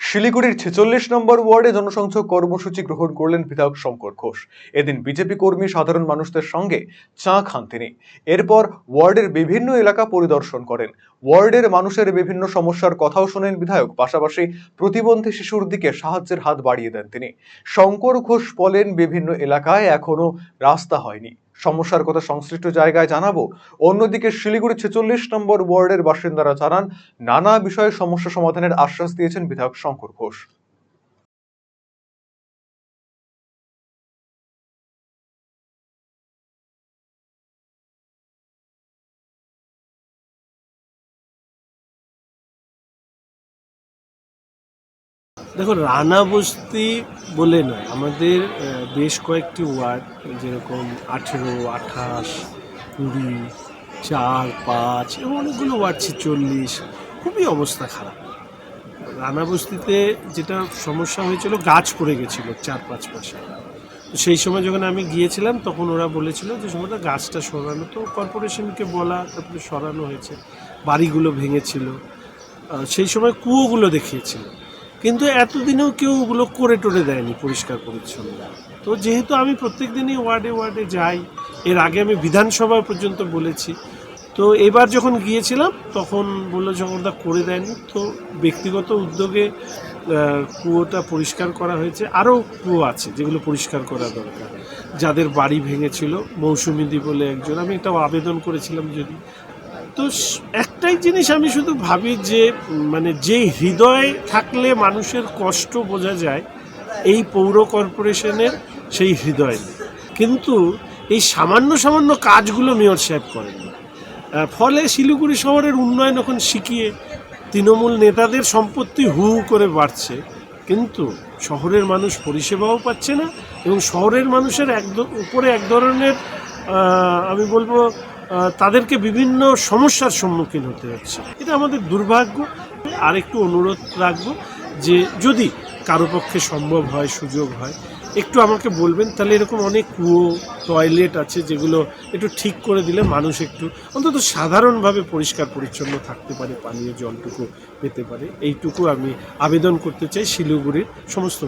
শিলিগুড়ির ছেচল্লিশ নম্বর ওয়ার্ডে জনসংযোগ কর্মসূচি গ্রহণ করলেন বিধায়ক শঙ্কর ঘোষ। এদিন বিজেপি কর্মী সাধারণ মানুষদের সঙ্গে চা খান তিনি। এরপর ওয়ার্ডের বিভিন্ন এলাকা পরিদর্শন করেন। ওয়ার্ডের মানুষের বিভিন্ন সমস্যার কথাও শোনেন বিধায়ক। পাশাপাশি প্রতিবন্ধী শিশুর দিকে সাহায্যের হাত বাড়িয়ে দেন তিনি। শঙ্কর ঘোষ বলেন, বিভিন্ন এলাকায় এখনও রাস্তা হয়নি। সমস্যার কথা সংশ্লিষ্ট জায়গায় জানাব। অন্যদিকে শিলিগুড়ি ছেচল্লিশ নম্বর ওয়ার্ডের বাসিন্দারা জানান, নানা বিষয়ে সমস্যা সমাধানের আশ্বাস দিয়েছেন বিধায়ক শঙ্কর ঘোষ। দেখো রানা বস্তি বলে নয়, আমাদের বেশ কয়েকটি ওয়ার্ড, যেরকম আঠেরো, আঠাশ, কুড়ি, চার, পাঁচ এবং অনেকগুলো ওয়ার্ড ছেচল্লিশ খুবই অবস্থা খারাপ। রানা বস্তিতে যেটা সমস্যা হয়েছিল, গাছ পড়ে গেছিল চার, পাঁচ মাসে। সেই সময় যখন আমি গিয়েছিলাম, তখন ওরা বলেছিল যে সময়টা গাছটা সরানো। তো কর্পোরেশনকে বলা, তারপরে সরানো হয়েছে, বাড়িগুলো ভেঙেছিল। সেই সময় কুয়োগুলো দেখিয়েছিল। কিন্তু এতদিনেও কেউ ওগুলো করে টোরে দেয়নি পরিষ্কার পরিচ্ছন্ন। তো যেহেতু আমি প্রত্যেক দিনই ওয়ার্ডে ওয়ার্ডে যাই, এর আগে আমি বিধানসভায় পর্যন্ত বলেছি। তো এবার যখন গিয়েছিলাম, তখন বলল জগন্নাথ করে দেয়নি। তো ব্যক্তিগত উদ্যোগে কুয়োটা পরিষ্কার করা হয়েছে। আরও কুয়ো আছে যেগুলো পরিষ্কার করা দরকার। যাদের বাড়ি ভেঙেছিল মৌসুমিদি বলে একজন। আমি একটা আবেদন করেছিলাম যদি তো একটাই জিনিস আমি শুধু ভাবি যে মানে যে হৃদয় থাকলে মানুষের কষ্ট বোঝা যায়, এই পৌর কর্পোরেশনের সেই হৃদয় কিন্তু এই সামান্য সামান্য কাজগুলো মেয়র সাহেব করেন ফলে শিলিগুড়ি শহরের উন্নয়ন এখন শিখিয়ে তৃণমূল নেতাদের সম্পত্তি হু করে বাড়ছে, কিন্তু শহরের মানুষ পরিষেবাও পাচ্ছে না এবং শহরের মানুষের এক উপরে এক ধরনের আমি বলব তাদেরকে বিভিন্ন সমস্যার সম্মুখীন হতে হচ্ছে। এটা আমাদের দুর্ভাগ্য। আর একটু অনুরোধ রাখব যে যদি কারও পক্ষে সম্ভব হয়, সুযোগ হয়, একটু আমাকে বলবেন। তাহলে এরকম অনেক কুয়ো, টয়লেট আছে যেগুলো একটু ঠিক করে দিলে মানুষ একটু অন্তত সাধারণভাবে পরিষ্কার, পরিচ্ছন্ন থাকতে পারে, পানীয় জলটুকু পেতে পারে। এইটুকু আমি আবেদন করতে চাই শিলিগুড়ির সমস্ত